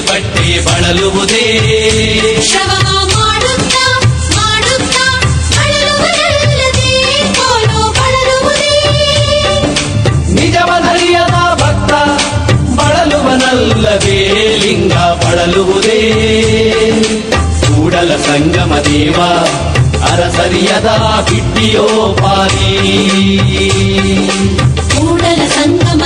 ಬಟ್ಟೆ ಮಾಡುತ್ತಾ ಮಾಡುತ್ತಾ ಬಳಲುವುದಲ್ಲದೆ ಕೋಲು ಬಳಲುವುದೇ. ನಿಜವನರಿಯದ ಭಕ್ತ ಬಳಲುವನಲ್ಲದೆ ಲಿಂಗ ಬಳಲುವುದೇ. ಕೂಡಲ ಸಂಗಮ ದೇವ ಅರಸರಿಯದ ಬಿಟ್ಟಿಯೋ ಪಾರಿ. ಕೂಡಲ ಸಂಗಮ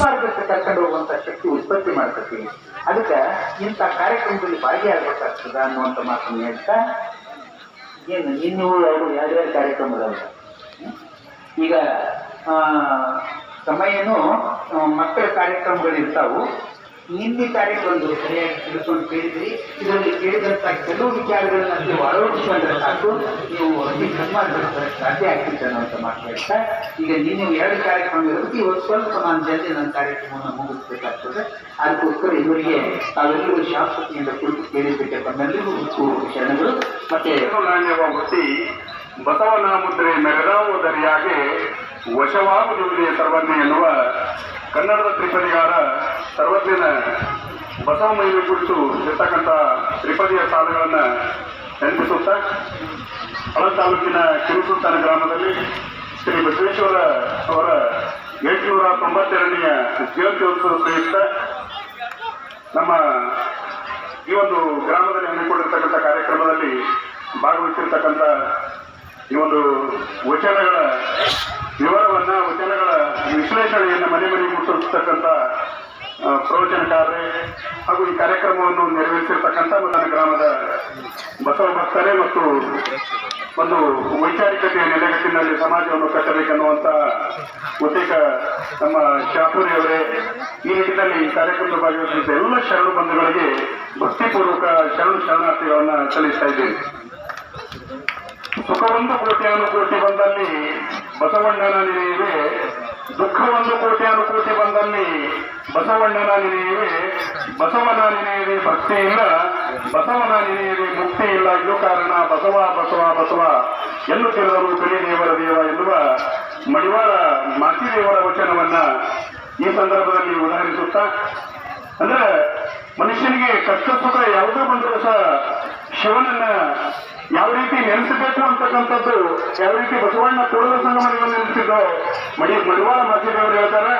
ಮಾರ್ಗಕ್ಕೆ ಕರ್ಕೊಂಡು ಹೋಗುವಂತ ಶಕ್ತಿ ಉತ್ಪತ್ತಿ ಮಾಡ್ತೀವಿ ಅದಕ್ಕೆ ಇಂಥ ಕಾರ್ಯಕ್ರಮದಲ್ಲಿ ಭಾಗಿಯಾಗಬೇಕಾಗ್ತದ ಅನ್ನುವಂಥ ಮಾತನ್ನು ಹೇಳ್ತಾ, ಏನು, ಇನ್ನು ಎರಡು ಯಾವ್ಯಾವ ಕಾರ್ಯಕ್ರಮದಲ್ಲ ಈಗ ಸಮಯನೂ ಮಕ್ಕಳ ಕಾರ್ಯಕ್ರಮಗಳು ಇರ್ತಾವು. ನಿನ್ನೆ ಒಂದು ಸರಿಯಾಗಿ ತಿಳ್ಕೊಂಡು ಕೇಳಿದ್ರಿ. ಇದರಲ್ಲಿ ಕೇಳಿದಂತ ಕೆಲವು ವಿಚಾರಗಳನ್ನ ನೀವು ಅಳವಡಿಸಿಕೊಂಡ್ರೆ ಸಾಕು. ನೀವು ಅತಿ ಸನ್ಮಾನ ಸಾಧ್ಯ ಆಗ್ತಿತ್ತು ಅನ್ನೋಂಥ ಮಾತಾಡ್ತಾ ಈಗ ನೀನು ಎರಡು ಕಾರ್ಯಕ್ರಮ ಇರೋದಕ್ಕೆ ಇವತ್ತು ಸ್ವಲ್ಪ ನಾನು ಜಲ್ದಿ ನನ್ನ ಕಾರ್ಯಕ್ರಮವನ್ನು ಮುಗಿಸ್ಬೇಕಾಗ್ತದೆ. ಅದಕ್ಕೋಸ್ಕರ ಇವರಿಗೆ ತಾವೆಲ್ಲರೂ ಶಾಶ್ವತಿಯಿಂದ ಕುರಿತು ಕೇಳಿದ್ದಕ್ಕೆ ಬಂದಲ್ಲಿ ಶರಣಗಳು ಮತ್ತೆ ನಾಣ್ಯವಾಗುತ್ತಿ ಬಸವನ ಮುದ್ರೆ ಮೆರೆದಾವುದರಿಯಾಗೆ ವಶವಾಗುವುದೇ ಸರ್ವಜ್ಞ ಎನ್ನುವ ಕನ್ನಡದ ತ್ರಿಪದಿಗಾರ ಸರ್ವಜ್ಞನ ಬಸವ ಮಹಿಮೆ ಕುರಿತು ಇರ್ತಕ್ಕಂಥ ತ್ರಿಪದಿಯ ಸಾಲುಗಳನ್ನು ನೆನಪಿಸುತ್ತಾ ಹಳ ತಾಲೂಕಿನ ಕಿರುಸುಲ್ತಾನ ಗ್ರಾಮದಲ್ಲಿ ಶ್ರೀ ಬಸವೇಶ್ವರ ಅವರ ಎಂಟುನೂರ ತೊಂಬತ್ತೆರಡನೆಯ ಜಯಂತ್ಯೋತ್ಸವ ಪ್ರಯುಕ್ತ ನಮ್ಮ ಈ ಒಂದು ಗ್ರಾಮದಲ್ಲಿ ಹಮ್ಮಿಕೊಂಡಿರ್ತಕ್ಕಂಥ ಕಾರ್ಯಕ್ರಮದಲ್ಲಿ ಭಾಗವಹಿಸಿರ್ತಕ್ಕಂಥ ಈ ಒಂದು ವಚನಗಳ ವಿವರವನ್ನ, ವಚನಗಳ ವಿಶ್ಲೇಷಣೆಯನ್ನು ಮನೆ ಮನೆ ಮುಟ್ಟಿಸ್ತಕ್ಕಂಥ ಪ್ರವಚನಕಾರರೇ ಹಾಗೂ ಈ ಕಾರ್ಯಕ್ರಮವನ್ನು ನೆರವೇರಿಸಿರ್ತಕ್ಕಂಥ ನನ್ನ ಗ್ರಾಮದ ಬಸವ ಭಕ್ತರೇ ಮತ್ತು ಒಂದು ವೈಚಾರಿಕತೆಯ ನೆಲೆಗಟ್ಟಿನಲ್ಲಿ ಸಮಾಜವನ್ನು ಕಟ್ಟಬೇಕನ್ನುವಂತ ಉದ್ದೇಶ ನಮ್ಮ ಶಾಪುರಿ ಅವರೇ ಈ ನಿಟ್ಟಿನಲ್ಲಿ ಈ ಕಾರ್ಯಕ್ರಮದ ಭಾಗವಹಿಸಿದ ಎಲ್ಲ ಶರಣು ಬಂಧುಗಳಿಗೆ ಭಕ್ತಿಪೂರ್ವಕ ಶರಣು ಶರಣಾರ್ಥಿಗಳನ್ನು ಸಲ್ಲಿಸ್ತಾ ಇದ್ದೇನೆ. ಸುಖವೊಂದು ಕೋಟಿ ಬಂದಲ್ಲಿ ಬಸವಣ್ಣನ ನೆನೆಯುವೆ ದುಃಖವೊಂದು ಕೋಟ್ಯಾನುಕೋಟಿ ಬಂದಲ್ಲಿ ಬಸವಣ್ಣನ ನೆನೆಯುವೆ ಬಸವನ ನೆನೆಯುವೆ ಭಕ್ತಿ ಇಲ್ಲ ಬಸವನ ಮುಕ್ತಿ ಇಲ್ಲ ಇದು ಕಾರಣ. ಬಸವ ಬಸವ ಬಸವ ಎನ್ನುತ್ತಿರುವರು ಬಿಳಿ ದೇವರ ದೇವ ಎನ್ನುವ ಮಡಿವಾಳ ಮಾತಿದೇವರ ವಚನವನ್ನ ಈ ಸಂದರ್ಭದಲ್ಲಿ ಉದಾಹರಿಸುತ್ತಾ, ಅಂದ್ರೆ ಮನುಷ್ಯನಿಗೆ ಕಷ್ಟ ಸುಖ ಯಾವುದೇ ಬಂದರೂ ಸಹ ಶಿವನನ್ನ ಯಾವ ರೀತಿ ನೆನೆಸಬೇಕು ಅಂತಕ್ಕಂಥದ್ದು, ಯಾವ ರೀತಿ ಬಸವಣ್ಣ ಕೂಡಲ ಸಂಗಮನಿಗೆ ನೆನೆಸಿದ್ದೋ, ಮಡಿ ಮಡಿವಾಳ ಮಾಧ್ಯಮದವರು ಹೇಳ್ತಾರೆ,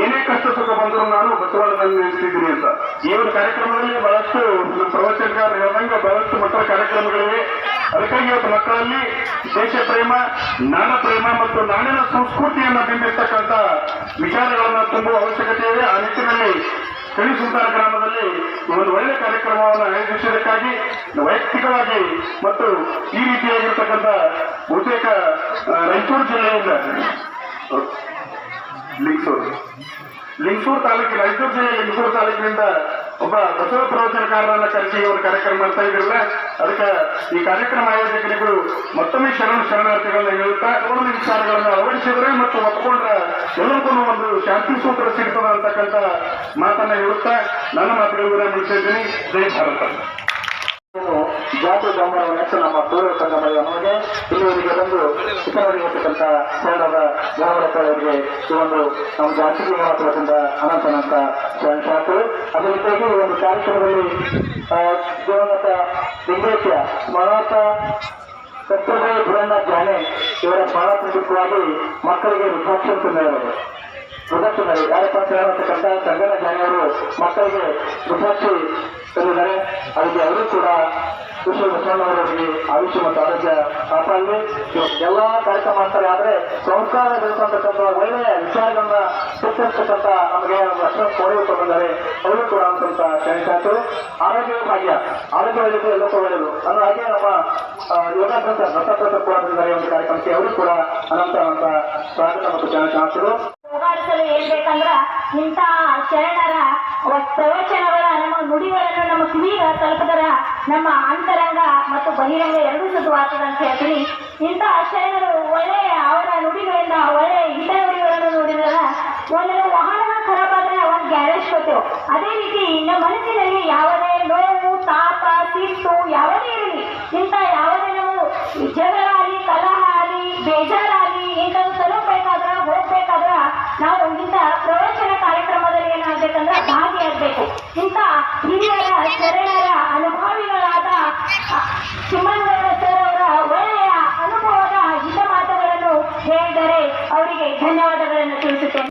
ಏನೇ ಕಷ್ಟ ಸುಖ ಬಂದರೂ ನಾನು ಬಸವಣ್ಣನನ್ನು ನೆನೆಸಿದ್ದೀನಿ ಅಂತ. ಈ ಒಂದು ಕಾರ್ಯಕ್ರಮದಲ್ಲಿ ಬಹಳಷ್ಟು ಪ್ರವಚನಕಾರರು ಹೇಳ್ದಂಗೆ ಬಹಳಷ್ಟು ಮಕ್ಕಳ ಕಾರ್ಯಕ್ರಮಗಳಿವೆ. ಅದಕ್ಕಾಗಿ ಇವತ್ತು ಮಕ್ಕಳಲ್ಲಿ ದೇಶ ಪ್ರೇಮ ನಾಡ ಪ್ರೇಮ ಮತ್ತು ನಾಡಿನ ಸಂಸ್ಕೃತಿಯನ್ನು ಬಿಂಬಿಸ್ತಕ್ಕಂಥ ವಿಚಾರಗಳನ್ನು ತುಂಬುವ ಅವಶ್ಯಕತೆ ಇದೆ. ಆ ನಿಟ್ಟಿನಲ್ಲಿ ಸುಲ್ತಾನ ಗ್ರಾಮದಲ್ಲಿ ಒಂದು ಒಳ್ಳೆ ಕಾರ್ಯಕ್ರಮವನ್ನು ಆಯೋಜಿಸುವುದಕ್ಕಾಗಿ ವೈಯಕ್ತಿಕವಾಗಿ ಮತ್ತು ಈ ರೀತಿಯಾಗಿರ್ತಕ್ಕಂಥ ಬಹುತೇಕ ರಾಯಚೂರು ಜಿಲ್ಲೆಯಿಂದ ಲಿಂಗಸೂರು. ಲಿಂಗಸೂರು ತಾಲೂಕಿನ, ರಾಯಚೂರು ಜಿಲ್ಲೆ ಲಿಂಗಸೂರು ತಾಲೂಕಿನಿಂದ ಒಬ್ಬ ಬಸವ ಪ್ರವಚನಕಾರರನ್ನ ಕರೆಸಿ ಒಂದು ಕಾರ್ಯಕ್ರಮ ಮಾಡ್ತಾ ಇದ್ರಲ್ಲ, ಅದಕ್ಕೆ ಈ ಕಾರ್ಯಕ್ರಮ ಆಯೋಜಕರಿಗೂ ಮತ್ತೊಮ್ಮೆ ಶರಣ ಶರಣಾರ್ಥಿಗಳನ್ನ ಹೇಳುತ್ತಾ ಒಂದು ವಿಚಾರಗಳನ್ನ ಅಳವಡಿಸಿದ್ರೆ ಮತ್ತು ಒಪ್ಕೊಂಡ್ರೆ ಎಲ್ಲರಿಗೂ ಒಂದು ಶಾಂತಿ ಸೂತ್ರ ಸಿಗ್ತದ ಅಂತಕ್ಕಂಥ ಮಾತನ್ನ ಹೇಳುತ್ತಾ, ನನ್ನ ಮಾತುಗಳನ್ನು ಮುಗಿಸ್ತಾ ಇದ್ದೀನಿ ಜೈ ಭಾರತ. ಜಾತಿ ಗಮನವನ್ನು ನೆಟ್ಟು ನಮ್ಮ ಪೂರ್ವ ಸಂಗಮದ ನಮಗೆ ಇಲ್ಲಿವರೆಗೆ ಬಂದು ಚಿಕ್ಕನವರಿಗಿರ್ತಕ್ಕಂಥ ಸರಳದ ಗೌರವರಿಗೆ ಈ ಒಂದು ನಮ್ಮ ಜಾತಿಗೆ ಮಹತ್ವದಿಂದ ಅನಂತ ಅನಂತ ಶರಣ ಶಾಸರು ಅದೇ ರೀತಿಯಾಗಿ ಈ ಒಂದು ಕಾರ್ಯಕ್ರಮದಲ್ಲಿ ದಿವಂಗತ ಲಿಂಗೇಶ ಮನೋತ ಕರ್ತವ್ಯ ಬುರಣ್ಣ ಜಾನೆ ಇವರ ಪ್ರಮುಖವಾಗಿ ಮಕ್ಕಳಿಗೆ ರುದ್ರಾಕ್ಷರ ತಂದಿದ್ದಾರೆ ಪ್ರದರ್ಶನದಲ್ಲಿ ಅಂತ ಹೇಳತಕ್ಕಂಥ ಸಂಗಣ್ಣ ಜಾನೆಯವರು ಮಕ್ಕಳಿಗೆ ರುದ್ರಾಕ್ಷಿ ತಂದಿದ್ದಾರೆ. ಅದಕ್ಕೆ ಅವರು ಕೂಡ ಕೃಷ್ಣ ಬಸವಣ್ಣವರಿಗೆ ಆಯುಷ್ಯ ಮತ್ತು ಆರೋಗ್ಯ ಕಾಪಾಡಲಿ ಎಲ್ಲ ಕಾರ್ಯಕ್ರಮ ಮಾಡ್ತಾರೆ, ಆದ್ರೆ ಸಂಸ್ಕಾರ ಬೆಳೆಸತಕ್ಕಂಥ ಒಳ್ಳೆಯ ವಿಚಾರಗಳನ್ನ ಸೃಷ್ಟಿಸ್ತಕ್ಕಂಥ ನಮಗೆ ಅಷ್ಟು ಕೋರಿ ತಗೊಂಡರೆ ಅವರು ಕೂಡ ಅಂತಂತ ಕ್ಷಣಿಸಾಯ್ತು ಆರೋಗ್ಯ ಭಾಗ್ಯ, ಆರೋಗ್ಯ ಒಳ್ಳೆಯದು ಎಲ್ಲಕ್ಕೂ ಒಳ್ಳೆಯದು ಅನ್ನೋ ಹಾಗೆ ನಮ್ಮ ಯೋಗಾಭ್ಯಾಸ ದತ್ತಾಭ್ಯಾಸ ಕೂಡ ಒಂದು ಕಾರ್ಯಕ್ರಮಕ್ಕೆ. ಅವರು ಕೂಡ ಅನಂತ ಅನಂತ ಸ್ವಾಗತ ಮತ್ತು ಕ್ಷಣಿಸಾಯ್ತು ಹೋಗಾಡಿಸಲು ಹೇಳ್ಬೇಕಂದ್ರ ಇಂತಹ ಶರಣರ ಪ್ರವಚನಗಳ, ನಮ್ಮ ನುಡಿಗಳನ್ನು ನಮ್ಮ ಕಿವಿಗ ತಲುಪದರ ನಮ್ಮ ಅಂತರಂಗ ಮತ್ತು ಬಹಿರಂಗ ಎರಡೂ ಶುದ್ಧವಾಗ್ತದೆ ಅಂತ ಹೇಳ್ತೀನಿ. ಇಂತಹ ಶರಣರು ಒಳ್ಳೆಯ ಅವರ ನುಡಿಗಳಿಂದ ಒಳ್ಳೆಯ ಹಿತ ನುಡಿಗಳನ್ನು ನೋಡಿದರ ಒಂದು ವಾಹನ ಖರಾಬ್ ಆದ್ರೆ ಒಂದು ಗ್ಯಾರೇಜ್ ಕೊಟ್ಟೆವು. ಅದೇ ರೀತಿ ನಮ್ಮ ಮನಸ್ಸಿನಲ್ಲಿ ಯಾವುದೇ ನೋವು, ತಾಪ, ಸಿಟ್ಟು ಯಾವುದೇ ಇರಲಿ, ಇಂಥ ಯಾವುದೇ ನಾವು ಜಗಳ ಆಗಲಿ ಕಲಹ ಆಗಲಿ ಬೇಜಾರಾಗಲಿ ಇಂಥದ್ದು ತಲುಪಬೇಕಾದ್ರೆ, ಹೋಗ್ಬೇಕಾದ್ರ ನಾವು ಇಂಥ ಪ್ರವಚನ ಕಾರ್ಯಕ್ರಮದಲ್ಲಿ ಏನಾಗಬೇಕಂದ್ರೆ ಭಾಗಿಯಾಗಬೇಕು ಇಂಥ ಹಿರಿಯರ ಶರಣರ ಅನುಭವಿಗಳಾದ ಸಿಮ್ಮನಗೌಡ ಸರ್ ಅವರ ಒಳ್ಳೆಯ ಅನುಭವದ ಹಿತ ಮಾತುಗಳನ್ನು ಹೇಳಿದರೆ ಅವರಿಗೆ ಧನ್ಯವಾದಗಳನ್ನು ತಿಳಿಸುತ್ತೇನೆ.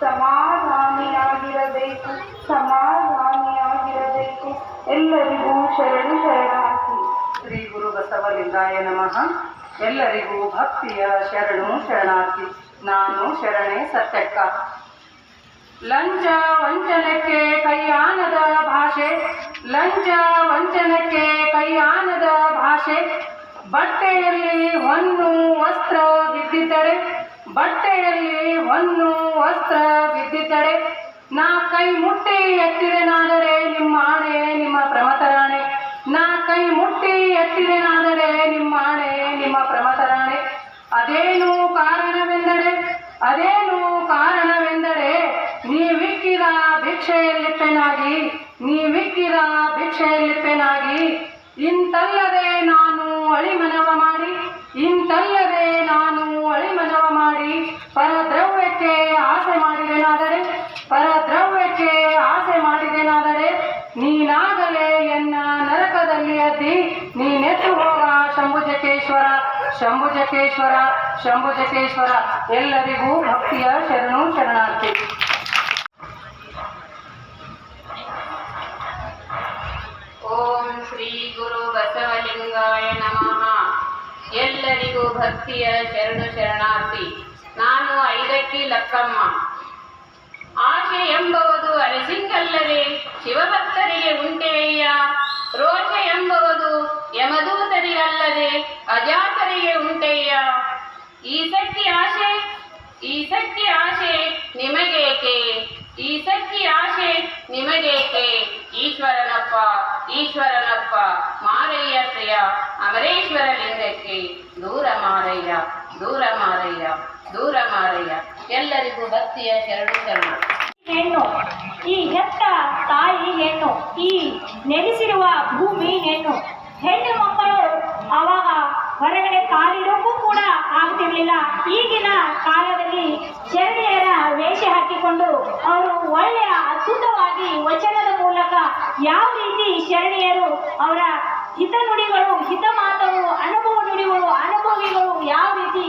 ಸಮಾಧಾನಿಯಾಗಿರಬೇಕು ಸಮಾಧಾನಿಯಾಗಿರಬೇಕು. ಎಲ್ಲರಿಗೂ ಶರಣು ಶರಣಾರ್ಥಿ. ಶ್ರೀ ಗುರು ಬಸವಲಿಂಗಾಯ ನಮಃ. ಎಲ್ಲರಿಗೂ ಭಕ್ತಿಯ ಶರಣು ಶರಣಾರ್ಥಿ. ನಾನು ಶರಣೆ ಸತ್ಯಕ್ಕ. ಲಂಚ ವಂಚನಕ್ಕೆ ಕೈಯಾನದ ಭಾಷೆ. ಲಂಚ ವಂಚನಕ್ಕೆ ಕೈಯಾನದ ಭಾಷೆ. ಬಟ್ಟೆಯಲ್ಲಿ ಹೊನ್ನು, ವಸ್ತ್ರ ಬಿದ್ದಿದ್ದರೆ ಬಟ್ಟೆಯಲ್ಲಿ ಹೊನ್ನು ವಸ್ತ್ರ ಬಿದ್ದಿದ್ದರೆ ನಾ ಕೈ ಮುಟ್ಟಿ ಎತ್ತಿದೆನಾದರೆ ನಿಮ್ಮ ಆಣೆ ನಿಮ್ಮ ಪ್ರಮತರಾಣೆ. ನಾ ಕೈ ಮುಟ್ಟಿ ಎತ್ತಿದೆನಾದರೆ ನಿಮ್ಮ ಆಣೆ ನಿಮ್ಮ ಪ್ರಮತರಾಣೆ. ಅದೇನು ಕಾರಣವೆಂದರೆ ಅದೇನು ಕಾರಣವೆಂದರೆ, ನೀವಿಕ್ಕಿದ ಭಿಕ್ಷೆಯಲ್ಲಿಪ್ಪೆನಾಗಿ ನೀವಿಕ್ಕಿದ ಭಿಕ್ಷೆಯಲ್ಲಿಪ್ಪೆನಾಗಿ, ಇಂತಲ್ಲದೆ ನಾನು ಅಳಿಮನವ ಶಂಭುಜಕೇಶ್ವರ ಶಂಭುಜಕೇಶ್ವರ ಶಂಭುಜಕೇಶ್ವರ ಎಲ್ಲರಿಗೂ ಭಕ್ತಿಯ ಶರಣು ಶರಣಾರ್ಥಿ. ಓಂ ಶ್ರೀ ಗುರು ಬಸವಲಿಂಗಾಯ ನಮಃ. ಎಲ್ಲರಿಗೂ ಭಕ್ತಿಯ ಶರಣು ಶರಣಾರ್ಥಿ. ನಾನು ಐದಕ್ಕಿ ಲಕ್ಕಮ್ಮ. ಆಶೆ ಎಂಬುವುದು ಅರಸಿಂಗಲ್ಲದೆ ಶಿವಭಕ್ತರಿಗೆ ಸಖಿ ಆಶೆ ನಿಮಗೇಕೆ? ಈ ಸತ್ಯ ಆಶೆ ನಿಮಗೇಕೆ? ಈಶ್ವರನಪ್ಪ ಈಶ್ವರನಪ್ಪ, ಮಾರಯ್ಯ ಪ್ರಿಯ ಅಮರೇಶ್ವರ ಲಿಂಗಕ್ಕೆ ದೂರ ಮಾರಯ್ಯ ದೂರ ಮಾರಯ್ಯ ದೂರ ಮಾರಯ್ಯ. ಎಲ್ಲರಿಗೂ ಭಕ್ತಿಯ ಶರಣು ಶರಣ. ಹೆಣ್ಣು, ಈ ಹೆತ್ತ ತಾಯಿ ಹೆಣ್ಣು, ಈ ನೆಲೆಸಿರುವ ಭೂಮಿ ಹೆಣ್ಣು. ಹೆಣ್ಣು ಮಕ್ಕಳು ಅವಾಗ ಹೊರಗಡೆ ಕಾಲಿಡೋಕ್ಕೂ ಕೂಡ ಆಗ್ತಿರ್ಲಿಲ್ಲ. ಈಗಿನ ಕಾಲದಲ್ಲಿ ಶರಣೆಯರ ವೇಷ ಹಾಕಿಕೊಂಡು ಅವರು ಒಳ್ಳೆಯ ಅದ್ಭುತವಾಗಿ ವಚನದ ಮೂಲಕ ಯಾವ ರೀತಿ ಶರಣೆಯರು ಅವರ ಹಿತ ನುಡಿಗಳು ಹಿತ ಮಾತುಗಳು ಅನುಭವ ನುಡಿಗಳು ಅನುಭವಿಗಳು ಯಾವ ರೀತಿ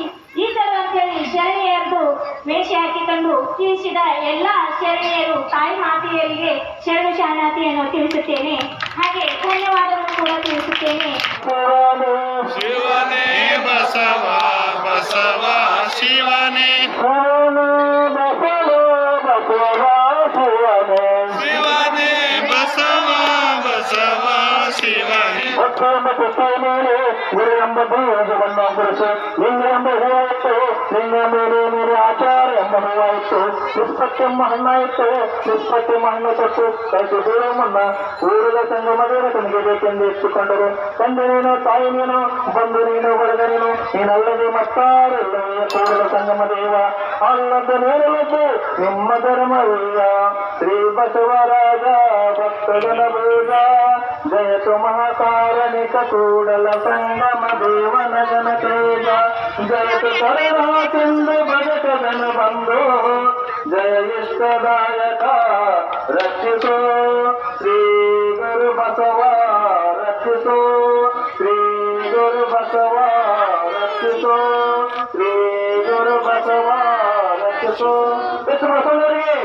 ಶರಣೆಯರದು ವೇಷ ಹಾಕಿಕೊಂಡು ತಿಳಿಸಿದ ಎಲ್ಲ ಶರಣೆಯರು ತಾಯಿ ಮಾತೆಯರಿಗೆ ಶರಣ ಶರಣಾತಿಯನ್ನು ತಿಳಿಸುತ್ತೇನೆ. ಹಾಗೆ ಧನ್ಯವಾದವನ್ನು ಕೂಡ ತಿಳಿಸುತ್ತೇನೆ. ಶಿವನೇ ಬಸವ ಬಸವ ಶಿವನೇ. ಶಿವನೇ. ಬಸವ ಬಸವ ಶಿವನೇ. ಗುರು ಎಂಬ ಬೀಜವನ್ನು ಅಂಬರಿಸು ಲಿಂಗ ಎಂಬ ಹೂವಾಯಿತು. ಲಿಂಗ ಮೇಲೆ ಮೇಲೆ ಆಚಾರ ಎಂಬ ಹೂವಾಯಿತು. ಎಂಬ ಹಣ್ಣಾಯಿತು ಎಂಬ ಹಣ್ಣು ಕೊಟ್ಟು ಕೈಗೆ ಬೀಳಮನ್ನ ಊರಿನ ಸಂಗಮ ದೇವತನಿಗೆ ಬೇಕೆಂದು ಇಟ್ಟುಕೊಂಡರು ತಂದೆ ನೀನು, ತಾಯಿ ನೀನು ಬಂದು ನೀನು ಹೊಡೆದ ನೀನು, ನೀನಲ್ಲದೆ ಮತ್ತಾರಿಲ್ಲ ಕೂಡಲ ಸಂಗಮ ದೇವ. ಅಲ್ಲದ ನೇರಲದ್ದು ನಿಮ್ಮ ಧರ್ಮವಿಲ್ಲ ಶ್ರೀ ಬಸವರಾಜ ಭಕ್ತಜನ ಬೇಗ ಜಯತು ಮಹಾಕಾರಣಿಕ ಕೂಡಲ ಸಂಗಮ ದೇವನ ಜನ ತೇಜ ಜಯತು ಕರುಣಾಚಂದ್ರ ಭಗತ ಜನ ಬಂಧು ಜಯ ಇಷ್ಟದಾಯಕ ರಕ್ಷಿಸೋ ಶ್ರೀ ಗುರು ಬಸವ ರಕ್ಷಿಸೋ ಶ್ರೀ ಗುರು ಬಸವ ರಕ್ಷಿಸೋ ಶ್ರೀ ಗುರು ಬಸವ ರಕ್ಷಿಸೋ ಎಷ್ಟು ಬಸವರಿಗೆ